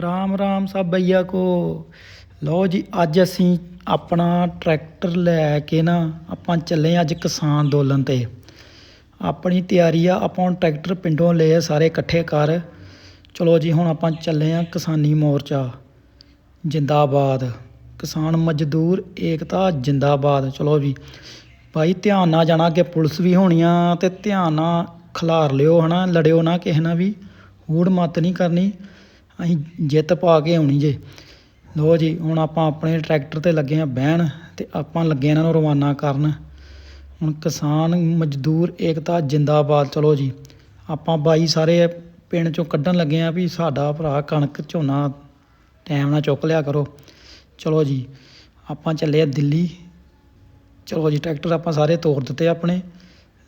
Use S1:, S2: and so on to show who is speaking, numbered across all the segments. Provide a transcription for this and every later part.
S1: ਰਾਮ ਰਾਮ ਸਭ ਭਈਆ ਕੋ। ਲਓ ਜੀ, ਅੱਜ ਅਸੀਂ ਆਪਣਾ ਟਰੈਕਟਰ ਲੈ ਕੇ ਨਾ ਆਪਾਂ ਚੱਲੇ ਅੱਜ ਕਿਸਾਨ ਅੰਦੋਲਨ ਤੇ। ਆਪਣੀ ਤਿਆਰੀ ਆ, ਆਪਾਂ ਹੁਣ ਟਰੈਕਟਰ ਪਿੰਡੋਂ ਲਏ ਸਾਰੇ ਇਕੱਠੇ ਕਰ ਚਲੋ ਜੀ, ਹੁਣ ਆਪਾਂ ਚੱਲੇ ਆ ਕਿਸਾਨੀ ਮੋਰਚਾ, ਜਿੰਦਾਬਾਦ। ਕਿਸਾਨ ਮਜ਼ਦੂਰ ਏਕਤਾ, ਜਿੰਦਾਬਾਦ। ਚਲੋ ਜੀ, ਭਾਈ ਧਿਆਨ ਨਾਲ ਜਾਣਾ ਕਿ ਪੁਲਿਸ ਵੀ ਹੋਣੀ ਆ ਤੇ ਧਿਆਨ ਨਾਲ ਖਿਲਾਰ ਲਿਓ ਹਨਾ, ਲੜਿਓ ਨਾ ਕਿਸੇ ਨਾਲ ਵੀ। ਹੂੜ ਮਤ ਨਹੀਂ ਕਰਨੀ। ਅਸੀਂ ਜਿੱਤ ਪਾ ਕੇ ਆਉਣੀ ਜੇ। ਲਓ ਜੀ, ਹੁਣ ਆਪਾਂ ਆਪਣੇ ਟਰੈਕਟਰ ਤੇ ਲੱਗੇ ਆ ਬਹਿਣ ਤੇ ਆਪਾਂ ਲੱਗੇ ਇਹਨਾਂ ਨੂੰ ਰਵਾਨਾ ਕਰਨ। ਹੁਣ ਕਿਸਾਨ ਮਜ਼ਦੂਰ ਏਕਤਾ ਜਿੰਦਾਬਾਦ, ਚਲੋ ਜੀ। ਆਪਾਂ ਬਾਈ ਸਾਰੇ ਪਿੰਡ ਚੋਂ ਕੱਢਣ ਲੱਗੇ ਆ ਵੀ ਸਾਡਾ ਭਰਾ ਕਣਕ ਝੋਨਾ ਟਾਈਮ ਨਾਲ ਚੁੱਕ ਲਿਆ ਕਰੋ। ਚਲੋ ਜੀ, ਆਪਾਂ ਚੱਲੇ ਆ ਦਿੱਲੀ। ਚਲੋ ਜੀ, ਟਰੈਕਟਰ ਆਪਾਂ ਸਾਰੇ ਤੋੜ ਦਿੱਤੇ ਆਪਣੇ।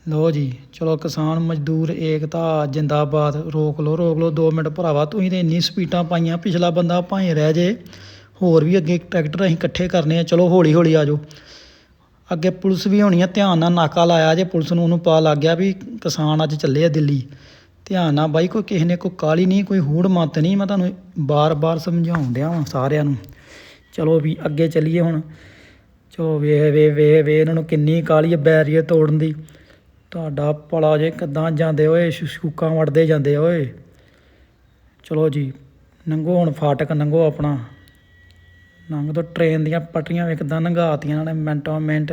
S1: ਲੋ ਜੀ, ਚਲੋ ਕਿਸਾਨ ਮਜ਼ਦੂਰ ਏਕਤਾ, ਜਿੰਦਾਬਾਦ, ਰੋਕ ਲੋ ਰੋਕ ਲੋ 2 ਮਿੰਟ ਭਰਾਵਾ, ਤੁਸੀਂ ਤੇ ਇੰਨੀ ਸਪੀਡਾਂ ਪਾਈਆਂ, ਪਿਛਲਾ ਬੰਦਾ ਭਾਵੇਂ ਰਹਿ ਜੇ, ਹੋਰ ਵੀ ਅੱਗੇ ਟਰੈਕਟਰ ਅਸੀਂ ਇਕੱਠੇ ਕਰਨੇ ਆ, ਚਲੋ ਹੌਲੀ ਹੌਲੀ ਆ ਜਾਓ। ਅੱਗੇ ਪੁਲਿਸ ਵੀ ਹੋਣੀ ਆ, ਧਿਆਨ ਨਾਲ ਨਾਕਾ ਲਾਇਆ ਜੇ ਪੁਲਿਸ ਨੂੰ, ਉਹਨੂੰ ਪਾ ਲੱਗ ਗਿਆ ਵੀ ਕਿਸਾਨ ਅੱਜ ਚੱਲੇ ਆ ਦਿੱਲੀ। ਧਿਆਨ ਨਾਲ ਬਾਈ, ਕੋਈ ਕਿਸੇ ਨੇ ਕੋਈ ਕਾਲੀ ਨਹੀਂ, ਕੋਈ ਹੂੜ ਮਤ ਨਹੀਂ, ਮੈਂ ਤੁਹਾਨੂੰ ਬਾਰ-ਬਾਰ ਸਮਝਾਉਣ ਡਿਆ ਵਾਂ ਸਾਰਿਆਂ ਨੂੰ। ਚਲੋ ਵੀ ਅੱਗੇ ਚੱਲੀਏ ਹੁਣ। ਚਲੋ ਵੇ ਵੇ ਵੇ ਵੇ ਇਹਨਾਂ ਨੂੰ ਕਿੰਨੀ ਕਾਲੀ ਹੈ ਬੈਰੀਅਰ ਤੋੜਨ ਦੀ। ਤੁਹਾਡਾ ਭਲਾ ਜੇ ਕਿੱਦਾਂ ਜਾਂਦੇ ਓਏ ਸ਼ੂ- ਸ਼ੂਕਾਂ ਵੜਦੇ ਜਾਂਦੇ ਓਏ ਚਲੋ ਜੀ, ਨੰਗੋ ਹੁਣ ਫਾਟਕ, ਨੰਗੋ ਆਪਣਾ। ਨੰਗ ਤੋਂ ਟ੍ਰੇਨ ਦੀਆਂ ਪਟਰੀਆਂ ਵੇ ਕਿੱਦਾਂ ਨੰਗਾਤੀਆਂ ਇਹਨਾਂ ਨੇ ਮਿੰਟੋ ਮਿੰਟ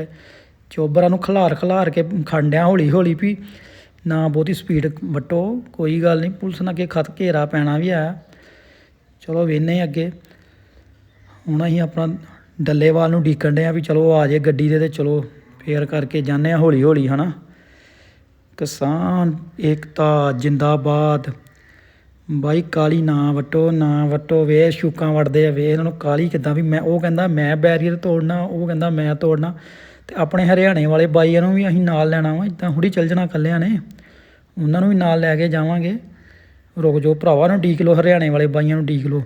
S1: ਚੋਬਰਾਂ ਨੂੰ ਖਲਾਰ ਖਿਲਾਰ ਕੇ ਖੰਡਿਆ ਹੌਲੀ ਹੌਲੀ ਵੀ ਨਾ ਬਹੁਤੀ ਸਪੀਡ ਵਟੋ। ਕੋਈ ਗੱਲ ਨਹੀਂ, ਪੁਲਿਸ ਨਾਲ ਅੱਗੇ ਖਤ ਘੇਰਾ ਪੈਣਾ ਵੀ ਆ ਚਲੋ ਵੇਨੇ ਅੱਗੇ। ਹੁਣ ਅਸੀਂ ਆਪਣਾ ਡੱਲੇਵਾਲ ਨੂੰ ਡੀਕਣ ਡਏ ਆ ਵੀ ਚਲੋ ਆ ਜੇ ਗੱਡੀ ਦੇ ਤੇ ਚਲੋ ਫੇਰ ਕਰਕੇ ਜਾਂਦੇ ਆ ਹੌਲੀ ਹੌਲੀ, ਹਨਾ। ਕਿਸਾਨ ਏਕਤਾ ਜਿੰਦਾਬਾਦ। ਬਾਈ ਕਾਲੀ ਨਾ ਵਟੋ ਨਾ ਵਟੋ, ਵੇ ਸ਼ੂਕਾਂ ਵੜਦੇ ਆ, ਵੇ ਇਹਨਾਂ ਨੂੰ ਕਾਲੀ ਕਿਦਾਂ? ਵੀ ਮੈਂ ਉਹ ਕਹਿੰਦਾ, ਮੈਂ ਬੈਰੀਅਰ ਤੋੜਨਾ, ਉਹ ਕਹਿੰਦਾ, ਮੈਂ ਤੋੜਨਾ। ਤੇ ਆਪਣੇ ਹਰਿਆਣੇ ਵਾਲੇ ਬਾਈਆਂ ਨੂੰ ਵੀ ਅਸੀਂ ਨਾਲ ਲੈਣਾ ਵਾ ਇਦਾਂ ਹੁੜੀ ਚੱਲ ਜਾਣਾ ਇਕੱਲਿਆਂ ਨੇ। ਉਹਨਾਂ ਨੂੰ ਵੀ ਨਾਲ ਲੈ ਕੇ ਜਾਵਾਂਗੇ। ਰੁਕ ਜਾਓ ਭਰਾਵਾ ਨੂੰ ਡੀਕ ਲਓ, ਹਰਿਆਣੇ ਵਾਲੇ ਬਾਈਆਂ ਨੂੰ ਡੀਕ ਲਓ।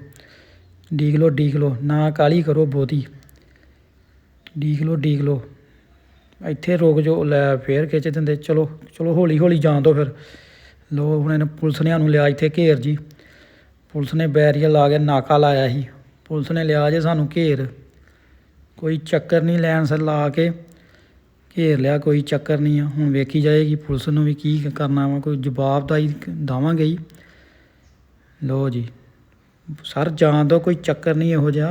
S1: ਡੀਕ ਲਓ ਡੀਕ ਲਓ, ਨਾ ਕਾਲੀ ਕਰੋ ਬਹੁਤੀ ਡੀਕ ਲਓ ਡੀਕ ਲਓ। ਇੱਥੇ ਰੁਕ ਜੋ, ਲੈ ਫੇਰ ਖਿੱਚ ਦਿੰਦੇ। ਚਲੋ ਚਲੋ ਹੌਲੀ ਹੌਲੀ ਜਾਣ ਦਿਓ ਫਿਰ। ਲੋ ਹੁਣ ਇਹਨੂੰ ਪੁਲਿਸ ਨੇ ਸਾਨੂੰ ਲਿਆ ਇੱਥੇ ਘੇਰ ਜੀ। ਪੁਲਿਸ ਨੇ ਬੈਰੀਅਰ ਲਾ ਕੇ ਨਾਕਾ ਲਾਇਆ ਸੀ। ਪੁਲਿਸ ਨੇ ਲਿਆ ਜੇ ਸਾਨੂੰ ਘੇਰ। ਕੋਈ ਚੱਕਰ ਨਹੀਂ ਲੈਣ ਸਰ ਲਾ ਕੇ ਘੇਰ ਲਿਆ, ਕੋਈ ਚੱਕਰ ਨਹੀਂ ਆ। ਹੁਣ ਵੇਖੀ ਜਾਏਗੀ ਪੁਲਿਸ ਨੂੰ ਵੀ ਕੀ ਕਰਨਾ ਵਾ, ਕੋਈ ਜਵਾਬਦਾਰੀ ਦੇਵਾਂਗੇ ਹੀ ਲੋ ਜੀ। ਸਰ ਜਾਣ ਦੋ, ਕੋਈ ਚੱਕਰ ਨਹੀਂ ਇਹੋ ਜਿਹਾ।